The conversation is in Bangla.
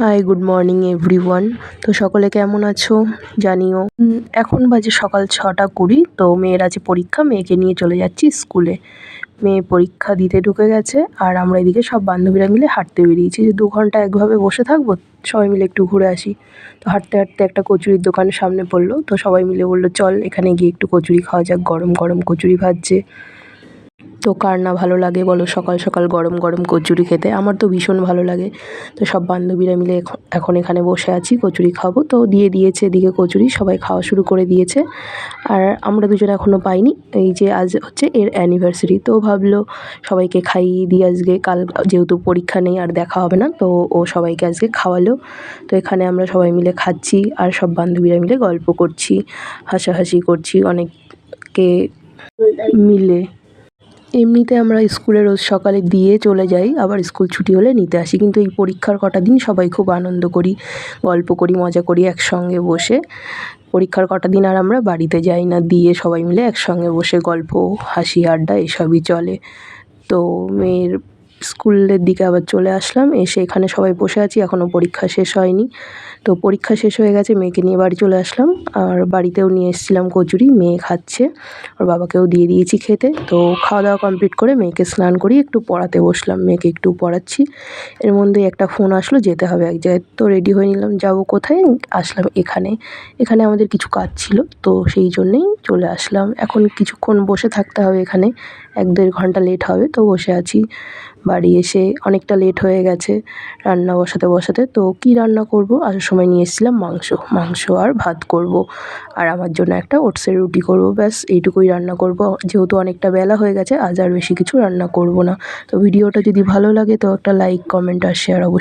হাই গুড মর্নিং এভরিওয়ান তো সকলে কেমন আছো? জানিও। এখন বাজে সকাল ছটা কুড়ি, তো মেয়ের আছে পরীক্ষা, মেয়েকে নিয়ে চলে যাচ্ছি স্কুলে। মেয়ে পরীক্ষা দিতে ঢুকে গেছে, আর আমরা এদিকে সব বান্ধবীরা মিলে হাঁটতে বেরিয়েছি। যে দু ঘণ্টা একভাবে বসে থাকব, সবাই মিলে একটু ঘুরে আসি। তো হাঁটতে হাঁটতে একটা কচুরির দোকানের সামনে পড়ল, তো সবাই মিলে বলল, চল এখানে গিয়ে একটু কচুরি খাওয়া যাক, গরম গরম কচুরি ভাজছে। তো কার না ভালো লাগে বলো? সকাল সকাল গরম গরম কচুরি খেতে। আমার তো ভীষণ ভালো লাগে। তো সব বান্ধবীরা মিলে এখন এখানে বসে আছি, কচুরি খাব। তো দিয়ে দিয়েছে এদিকে কচুরি, সবাই খাওয়া শুরু করে দিয়েছে। আর আমরা দুজন এখনও পাইনি। এই যে আজ হচ্ছে এর অ্যানিভার্সারি তো ভাবলো সবাইকে খাইয়ে দিয়ে আজকে। কাল যেহেতু পরীক্ষা নেই, আর দেখা হবে না, তো ও সবাইকে আজকে খাওয়ালো। তো এখানে আমরা সবাই মিলে খাচ্ছি, আর সব বান্ধবীরা মিলে গল্প করছি, হাসাহাসি করছি অনেককে মিলে। এমনিতে আমরা স্কুলে রোজ সকালে দিয়ে চলে যাই, আবার স্কুল ছুটি হলে নিতে আসি। কিন্তু এই পরীক্ষার কটা দিন সবাই খুব আনন্দ করি, গল্প করি, মজা করি একসঙ্গে বসে। পরীক্ষার কটা দিন আর আমরা বাড়িতে যাই না, দিয়ে সবাই মিলে একসঙ্গে বসে গল্প, হাসি, আড্ডা এসবই চলে। তো মেয়ের স্কুলের দিকে আবার চলে আসলাম। এসে এখানে সবাই বসে আছি এখনও পরীক্ষা শেষ হয়নি। তো পরীক্ষা শেষ হয়ে গেছে, মেয়েকে নিয়ে বাড়ি চলে আসলাম। আর বাড়িতেও নিয়ে এসেছিলাম কচুরি, মেয়ে খাচ্ছে। ওর বাবাকেও দিয়ে দিয়েছি খেতে। তো খাওয়া দাওয়া কমপ্লিট করে মেয়েকে স্নান করিয়ে একটু পড়াতে বসলাম। মেয়েকে একটু পড়াচ্ছি। এর মধ্যে একটা ফোন আসলো, যেতে হবে এক জায়গায়। তো রেডি হয়ে নিলাম, যাব কোথায়? আসলাম এখানে। এখানে আমাদের কিছু কাজ ছিল, তো সেই জন্যেই চলে আসলাম। এখন কিছুক্ষণ বসে থাকতে হবে এখানে। এক দেড় ঘণ্টা লেট হবে, তো বসে আছি। বাড়ি এসে অনেকটা লেট হয়ে গেছে রান্না বসাতে বসাতে। তো কী রান্না করব? আসার সময় নিয়ে এসেছিলাম মাংস। মাংস আর ভাত করব। আর আমার জন্য একটা ওটসের রুটি করব। ব্যাস, এইটুকুই রান্না করব। যেহেতু অনেকটা বেলা হয়ে গেছে, আজ আর বেশি কিছু রান্না করব না। তো ভিডিওটা যদি ভালো লাগে, তো একটা লাইক কমেন্ট আর শেয়ার অবশ্যই